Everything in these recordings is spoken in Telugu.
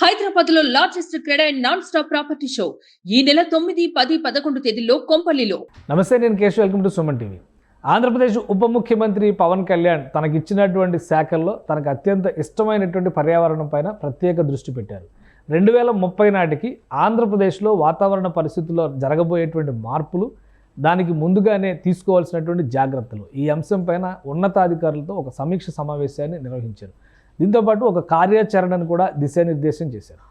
హైదరాబాద్లో largest cred and non stop property show. ఈ నెల తొమ్మిది పది పదకొండు తేదీల్లో కొంపల్లిలో. నమస్తే నేను Keshav. Welcome to Suman TV. Andhra Pradesh ఉప ముఖ్యమంత్రి పవన్ కళ్యాణ్ తనకి ఇచ్చినటువంటి శాఖల్లో తనకు అత్యంత ఇష్టమైనటువంటి పర్యావరణం పైన ప్రత్యేక దృష్టి పెట్టారు. రెండు వేల ముప్పై నాటికి ఆంధ్రప్రదేశ్లో వాతావరణ పరిస్థితుల్లో జరగబోయేటువంటి మార్పులు దానికి ముందుగానే తీసుకోవాల్సినటువంటి జాగ్రత్తలు. ఈ అంశం పైన ఉన్నతాధికారులతో ఒక సమీక్ష సమావేశాన్ని నిర్వహించారు. దీంతోపాటు ఒక కార్యాచరణను కూడా దిశానిర్దేశం చేశారు.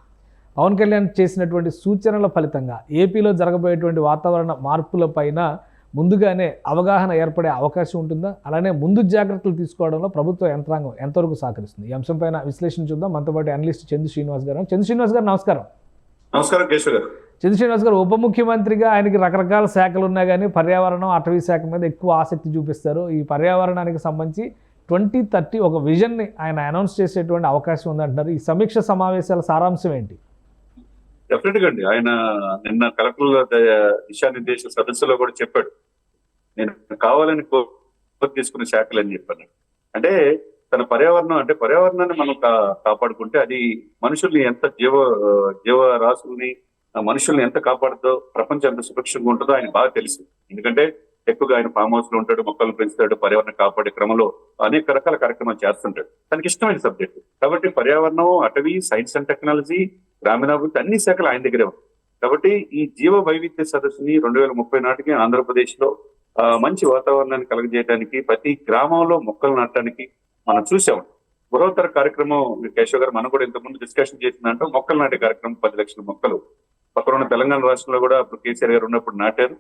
పవన్ కళ్యాణ్ చేసినటువంటి సూచనల ఫలితంగా ఏపీలో జరగబోయేటువంటి వాతావరణ మార్పులపైన ముందుగానే అవగాహన ఏర్పడే అవకాశం ఉంటుందా? అలానే ముందు జాగ్రత్తలు తీసుకోవడంలో ప్రభుత్వ యంత్రాంగం ఎంతవరకు సహకరిస్తుంది? ఈ అంశంపైన విశ్లేషణ చూద్దాం. మనతో పాటు అనలిస్ట్ చందు శ్రీనివాస్ గారు చందు శ్రీనివాస్ గారు నమస్కారం. నమస్కారం కేశవ్ గారు. చందు శ్రీనివాస్ గారు ఉప ముఖ్యమంత్రిగా ఆయనకి రకరకాల శాఖలు ఉన్నా కానీ పర్యావరణం అటవీ శాఖ మీద ఎక్కువ ఆసక్తి చూపిస్తారు. ఈ పర్యావరణానికి సంబంధించి ట్వంటీ థర్టీ ఒక విజన్ని ఆయన అనౌన్స్ చేసేటువంటి అవకాశం ఉందంటున్నారు. ఈ సమీక్ష సమావేశాల సారాంశం ఏంటి? డెఫినెట్గా అండి. ఆయన నిన్న కలెక్టర్ దిశానిర్దేశ సదస్సులో కూడా చెప్పాడు. నేను కావాలని తీసుకున్న శాఖలు అని చెప్పాను. అంటే తన పర్యావరణం అంటే పర్యావరణాన్ని మనం కా- కాపాడుకుంటే అది మనుషుల్ని ఎంత జీవ జీవ రాశుల్ని మనుషుల్ని ఎంత కాపాడుతో ప్రపంచం ఎంత సురక్షంగా ఉంటుందో ఆయన బాగా తెలుసు. ఎందుకంటే ఎక్కువగా ఆయన ఫామ్ హౌస్లో ఉంటాడు మొక్కలు పెంచుతాడు పర్యావరణం కాపాడే క్రమంలో అనేక రకాల కార్యక్రమాలు చేస్తుంటాడు. తనకి ఇష్టమైన సబ్జెక్ట్ కాబట్టి పర్యావరణం అటవీ సైన్స్ అండ్ టెక్నాలజీ గ్రామీణాభివృద్ధి అన్ని శాఖలు ఆయన దగ్గరే ఉన్నాయి కాబట్టి ఈ జీవ వైవిధ్య సదస్సుని రెండు వేల ముప్పై నాటికి ఆంధ్రప్రదేశ్లో మంచి వాతావరణాన్ని కలగజేయడానికి ప్రతి గ్రామంలో మొక్కలు నాటడానికి మనం చూసాం. బృహత్తర కార్యక్రమం కేశవ్ గారు మనం కూడా ఇంతకుముందు డిస్కషన్ చేసిందంటే మొక్కలు నాటే కార్యక్రమం పది లక్షల మొక్కలు. పక్కన ఉన్న తెలంగాణ రాష్ట్రంలో కూడా అప్పుడు కేసీఆర్ గారు ఉన్నప్పుడు నాటారు.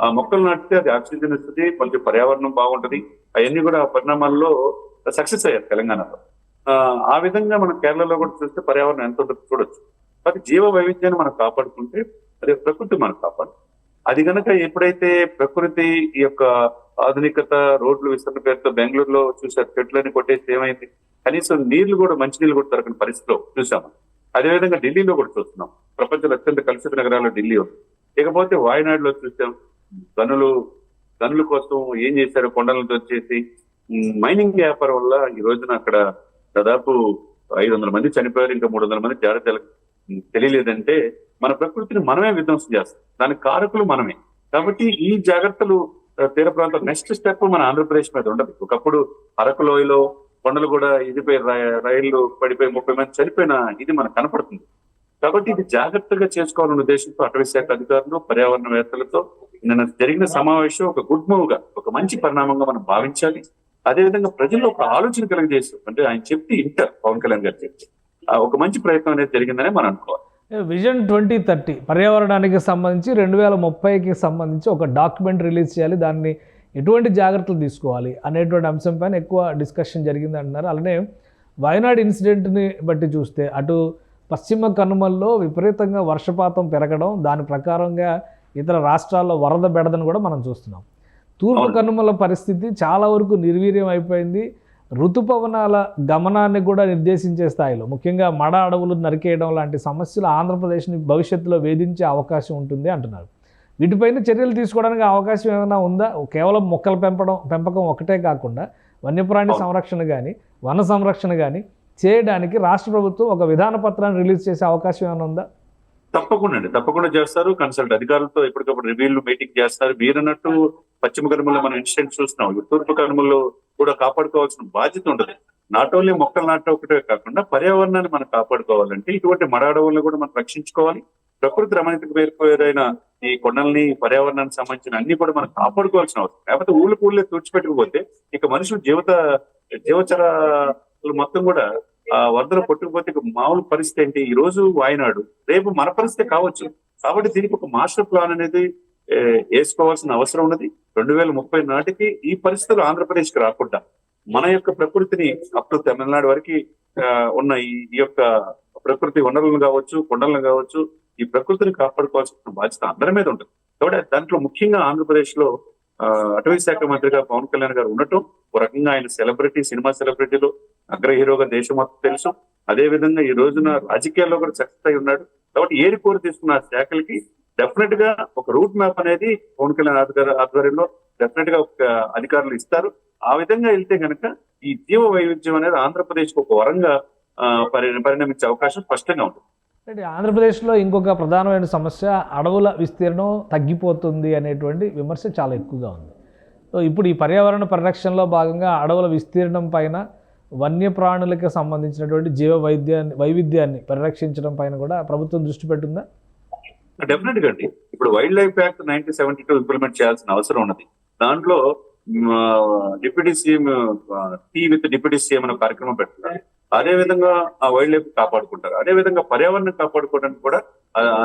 ఆ మొక్కలు నాటితే అది ఆక్సిజన్ ఇస్తుంది కొంచెం పర్యావరణం బాగుంటది. అవన్నీ కూడా పరిణామాల్లో సక్సెస్ అయ్యారు తెలంగాణలో. ఆ, ఆ విధంగా మనం కేరళలో కూడా చూస్తే పర్యావరణం ఎంత ఉంటుందో చూడొచ్చు. మరి జీవ వైవిధ్యాన్ని మనం కాపాడుకుంటే అది ప్రకృతి మనం కాపాడు. అది గనక ఎప్పుడైతే ప్రకృతి ఈ యొక్క ఆధునికత రోడ్లు విస్తరణ పేరుతో బెంగళూరులో చూసారు చెట్లని కొట్టేసి ఏమైంది? కనీసం నీళ్ళు కూడా మంచి నీళ్ళు కూడా దొరకని పరిస్థితిలో చూసాము అదేవిధంగా ఢిల్లీలో కూడా చూస్తున్నాం. ప్రపంచంలో అత్యంత కలుషిత నగరాల్లో ఢిల్లీ ఉంది. ఇకపోతే వాయనాడులో చూసాం. గనులు గనుల కోసం ఏం చేశారు? కొండలతో వచ్చేసి మైనింగ్ వ్యాపారం వల్ల ఈ రోజున అక్కడ దాదాపు ఐదు వందల మంది చనిపోయారు ఇంకా మూడు వందల మంది జాగ్రత్తలు తెలియలేదంటే మన ప్రకృతిని మనమే విధ్వంసం చేస్తాం. దానికి కారకులు మనమే. కాబట్టి ఈ జాగ్రత్తలు తీర ప్రాంతం నెక్స్ట్ స్టెప్ మన ఆంధ్రప్రదేశ్ మీద ఉండదు. ఒకప్పుడు అరకు లోయలో కొండలు కూడా ఇదిపోయి రైళ్ళు పడిపోయి ముప్పై మంది చనిపోయిన ఇది మనకు కనపడుతుంది. కాబట్టి ఇది జాగ్రత్తగా చేసుకోవాలన్న ఉద్దేశంతో అటవీ శాఖ అధికారులు పర్యావరణవేత్తలతో నిన్న జరిగిన సమావేశం ఒక గుడ్ మూవ్గా ఒక మంచి పరిణామంగా మనం భావించాలి. అదేవిధంగా ప్రజల్లో ఒక ఆలోచన కలిగజేస్తూ అంటే ఆయన చెప్తే ఇంటర్ పవన్ కళ్యాణ్ గారు చెప్తే ఒక మంచి ప్రయత్నం అనేది జరిగిందని మనం అనుకోవాలి. విజన్ ట్వంటీ థర్టీ పర్యావరణానికి సంబంధించి రెండు వేల ముప్పైకి సంబంధించి ఒక డాక్యుమెంట్ రిలీజ్ చేయాలి. దాన్ని ఎటువంటి జాగ్రత్తలు తీసుకోవాలి అనేటువంటి అంశం పైన ఎక్కువ డిస్కషన్ జరిగింది అంటున్నారు అలానే వయనాడ్ ఇన్సిడెంట్ని బట్టి చూస్తే అటు పశ్చిమ కనుమల్లో విపరీతంగా వర్షపాతం పెరగడం దాని ప్రకారంగా ఇతర రాష్ట్రాల్లో వరద బెడదని కూడా మనం చూస్తున్నాం. తూర్పు. కనుమల పరిస్థితి చాలా వరకు నిర్వీర్యం అయిపోయింది. ఋతుపవనాల గమనాన్ని కూడా నిర్దేశించే స్థాయిలో ముఖ్యంగా మడ అడవులు నరికేయడం లాంటి సమస్యలు ఆంధ్రప్రదేశ్ని భవిష్యత్తులో వేధించే అవకాశం ఉంటుంది అంటున్నారు. వీటిపైన చర్యలు తీసుకోవడానికి అవకాశం ఏమైనా ఉందా? కేవలం మొక్కల పెంపడం పెంపకం ఒకటే కాకుండా వన్యప్రాణి. సంరక్షణ కానీ వన సంరక్షణ కానీ చేయడానికి రాష్ట్ర ప్రభుత్వం ఒక విధాన పత్రాన్ని రిలీజ్ చేసే అవకాశం ఏమైనా ఉందా? తప్పకుండా అండి తప్పకుండా చేస్తారు. కన్సల్ట్ అధికారులతో ఎప్పటికప్పుడు రివ్యూలు మీటింగ్ చేస్తారు. మీరన్నట్టు పశ్చిమ కనుమల్లో మనం ఇన్సిడెంట్ చూస్తున్నాం. తూర్పు కనుమల్లో కూడా కాపాడుకోవాల్సిన బాధ్యత ఉండదు. నాట్ ఓన్లీ మొక్కలు నాటడం ఒకటే కాకుండా పర్యావరణాన్ని మనం కాపాడుకోవాలంటే ఇటువంటి మడాడవులను కూడా మనం రక్షించుకోవాలి. ప్రకృతి రమణితకు పేరుపోయేదైన ఈ కొండల్ని పర్యావరణానికి సంబంధించిన అన్ని కూడా మనం కాపాడుకోవాల్సిన అవసరం. లేకపోతే ఊళ్ళకు ఊళ్ళే తుడిచిపెట్టకపోతే ఇక మనుషులు జీవిత జీవచర మొత్తం కూడా వరదలు కొట్టుకుపోతే మామూలు పరిస్థితి ఏంటి? ఈ రోజు వాయినాడు. రేపు మన పరిస్థితి కావచ్చు. కాబట్టి దీనికి ఒక మాస్టర్ ప్లాన్ అనేది వేసుకోవాల్సిన అవసరం ఉన్నది. రెండు వేల ముప్పై నాటికి ఈ పరిస్థితులు ఆంధ్రప్రదేశ్కి రాకుండా మన యొక్క ప్రకృతిని అప్ టు తమిళనాడు వరకు ఉన్న ఈ యొక్క ప్రకృతి వనరులను కావచ్చు కొండలను కావచ్చు ఈ ప్రకృతిని కాపాడుకోవాల్సిన బాధ్యత అందరి మీద ఉంటుంది. కాబట్టి దాంట్లో ముఖ్యంగా ఆంధ్రప్రదేశ్లో అటవీ శాఖ మంత్రిగా పవన్ కళ్యాణ్ గారు ఉండటం ఒక రకంగా ఆయన సెలబ్రిటీ సినిమా సెలబ్రిటీలు అగ్ర హీరోగా దేశం మొత్తం తెలుసు. అదే విధంగా ఈ రోజున రాజకీయాల్లో కూడా సక్సెస్ అయి ఉన్నాడు. కాబట్టి ఏరి కోరి తీసుకున్న ఆ శాఖలకి డెఫినెట్గా ఒక రూట్ మ్యాప్ అనేది పవన్ కళ్యాణ్ అధికార ఆధ్వర్యంలో డెఫినెట్గా ఒక అధికారులు ఇస్తారు. ఆ విధంగా వెళ్తే కనుక ఈ జీవ వైవిధ్యం అనేది ఆంధ్రప్రదేశ్ ఒక వరంగా పరిణమించే అవకాశం స్పష్టంగా ఉంటుంది. ఆంధ్రప్రదేశ్లో ఇంకొక ప్రధానమైన సమస్య అడవుల విస్తీర్ణం తగ్గిపోతుంది అనేటువంటి విమర్శ చాలా ఎక్కువగా ఉంది. సో ఇప్పుడు ఈ పర్యావరణ పరిరక్షణలో భాగంగా అడవుల విస్తీర్ణం పైన వన్యప్రాణులకు సంబంధించినటువంటి జీవ వైద్యాన్ని వైవిధ్యాన్ని పరిరక్షించడం పైన కూడా ప్రభుత్వం దృష్టి పెట్టుందా? డెఫినెట్గా అండి. ఇప్పుడు wild life act nineteen seventy two implement చేయాల్సిన అవసరం ఉన్నది. దాంట్లో deputy CM tea with deputy CM అనే కార్యక్రమం పెడుతున్నారు. అదే విధంగా ఆ వైల్డ్ లైఫ్ కాపాడుకుంటారు. అదే విధంగా పర్యావరణం కాపాడుకోవడానికి కూడా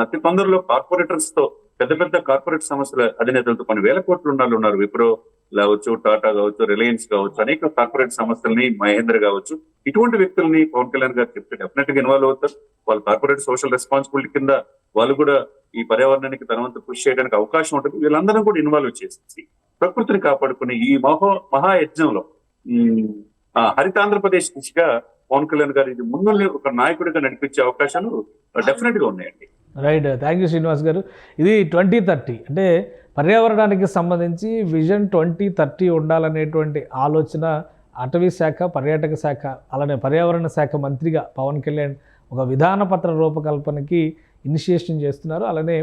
అతి తొందరలో కార్పొరేటర్స్తో పెద్ద పెద్ద కార్పొరేట్ సంస్థల అధినేతలతో కొన్ని వేల కోట్ల ఉండాలి ఉన్నారు. విప్రో కావచ్చు టాటా కావచ్చు రిలయన్స్ కావచ్చు అనేక కార్పొరేట్ సంస్థల్ని మహేంద్ర కావచ్చు ఇటువంటి వ్యక్తుల్ని పవన్ కళ్యాణ్ గారు చెప్తే డెఫినెట్గా ఇన్వాల్వ్ అవుతారు. వాళ్ళు కార్పొరేట్ సోషల్ రెస్పాన్సిబిలిటీ కింద వాళ్ళు కూడా ఈ పర్యావరణానికి తన వంతు కృషి చేయడానికి అవకాశం ఉంటుంది. వీళ్ళందరం కూడా ఇన్వాల్వ్ చేసి ప్రకృతిని కాపాడుకునే ఈ మహో మహాయజ్ఞంలో ఉమ్, ఆ హరితాంధ్రప్రదేశ్ దిశగా పవన్ కళ్యాణ్ గారు ఇది ముందు ఒక నాయకుడిగా నడిపించే అవకాశాలు డెఫినెట్గా ఉన్నాయండి. రైట్ థ్యాంక్ యూ శ్రీనివాస్ గారు. ఇది ట్వంటీ థర్టీ అంటే పర్యావరణానికి సంబంధించి విజన్ ట్వంటీ థర్టీ ఉండాలనేటువంటి ఆలోచన అటవీ శాఖ పర్యాటక శాఖ అలానే పర్యావరణ శాఖ మంత్రిగా పవన్ కళ్యాణ్ ఒక విధానపత్ర రూపకల్పనకి ఇనిషియేషన్ చేస్తున్నారు. అలానే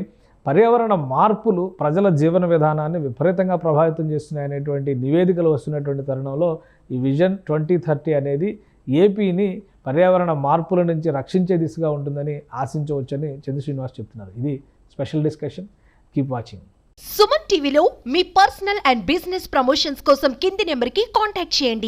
పర్యావరణ మార్పులు ప్రజల జీవన విధానాన్ని విపరీతంగా ప్రభావితం చేస్తున్నాయనేటువంటి నివేదికలు వస్తున్నటువంటి తరుణంలో ఈ విజన్ ట్వంటీ థర్టీ అనేది ఏపీని పర్యావరణ మార్పుల నుంచి రక్షించే దిశగా ఉంటుందని ఆశించవచ్చని చంద్ర శ్రీనివాస్ చెప్తున్నారు. ఇది special discussion. Keep watching Suman టీవీలో మీ పర్సనల్ అండ్ బిజినెస్ ప్రమోషన్స్ కోసం కింది నెంబర్కి కాంటాక్ట్ చేయండి.